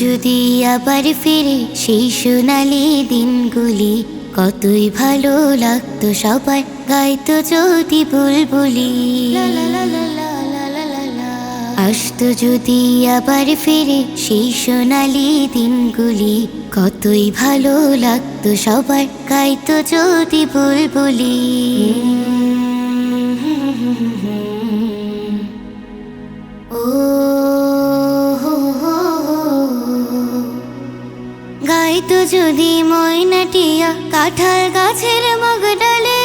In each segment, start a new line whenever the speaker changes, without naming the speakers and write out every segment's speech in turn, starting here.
যদি আবার ফিরে সেই সোনালি দিনগুলি। কতই ভালো লাগতো সবাই গাইতো যদি বুলবুলি। আসতো যদি আবার ফিরে সেই সোনালি দিনগুলি। কতই ভালো লাগতো সবার গাইতো যদি বুলবুলি। গাইতো যদি ময়নাটিয়া কাঁঠাল গাছের মগডালে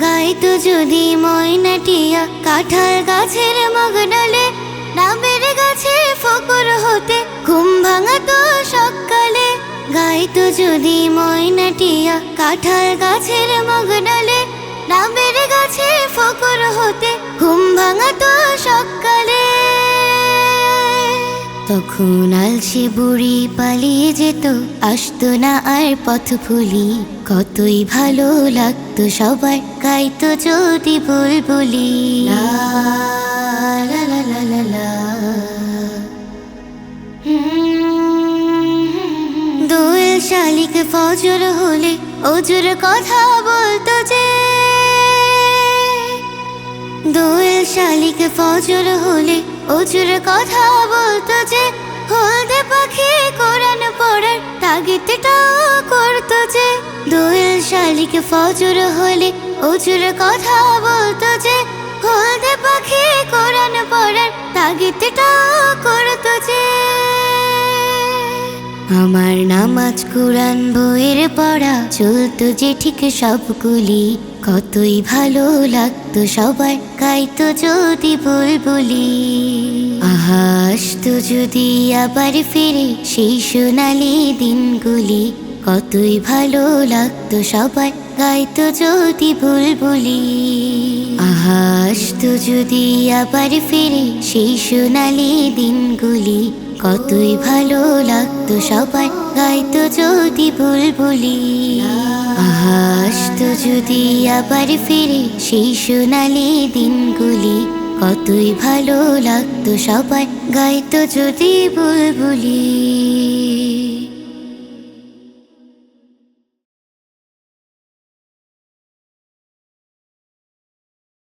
গাইতো যদি ময়নাটিয়া কাঁঠাল গাছের মগডালে ডাবের গাছে ফকর হতে ঘুম ভাঙাতো সকালে, গাইতো যদি ময়নাটিয়া কাঁঠাল গাছের মগডালে ডাবের গাছে ফকর হতে ঘুম ভাঙাতো সকালে তখন আলসে বুড়ি পালিয়ে যেত, আসতো না আর পথ ভুলি। কতই ভালো লাগতো সবার গাইতো যদি বুলবুলি। লা লা লা লা লা লা। দোয়েল শালিক ফজর হলে অজুর কথা বলতো যে। দোয়েল শালিক ফজর হলে অজুর কথা বলতো যে। হলদে পাখি কোরআন পড়ার তাগিদটাও করতো যে, দোয়েল শালিক ফজর হলে অজুর কথা বলতো যে হলদে পাখি কোরআন পড়ার তাগিদটাও করতো যে। আমার নামাজ কোরআন বইয়ের পড়া চলতো যে ঠিক সবগুলি, কতই ভালো লাগতো সবার, গাইতো যদি বুলবুলি। আহাস তো যদি আবার ফিরে, সেই সোনালি দিনগুলি কতই ভালো লাগতো সবার। গাইতো যদি বুলবুলি তো যদি আবার ফিরে, সেই সোনালি দিনগুলি কতই ভালো লাগতো সবার। গাইতো যদি বুলবুলি তো যদি আবার ফিরে, সেই সোনালি দিনগুলি কতই ভালো লাগতো সবাই গাইতো যদি বুলবুলি।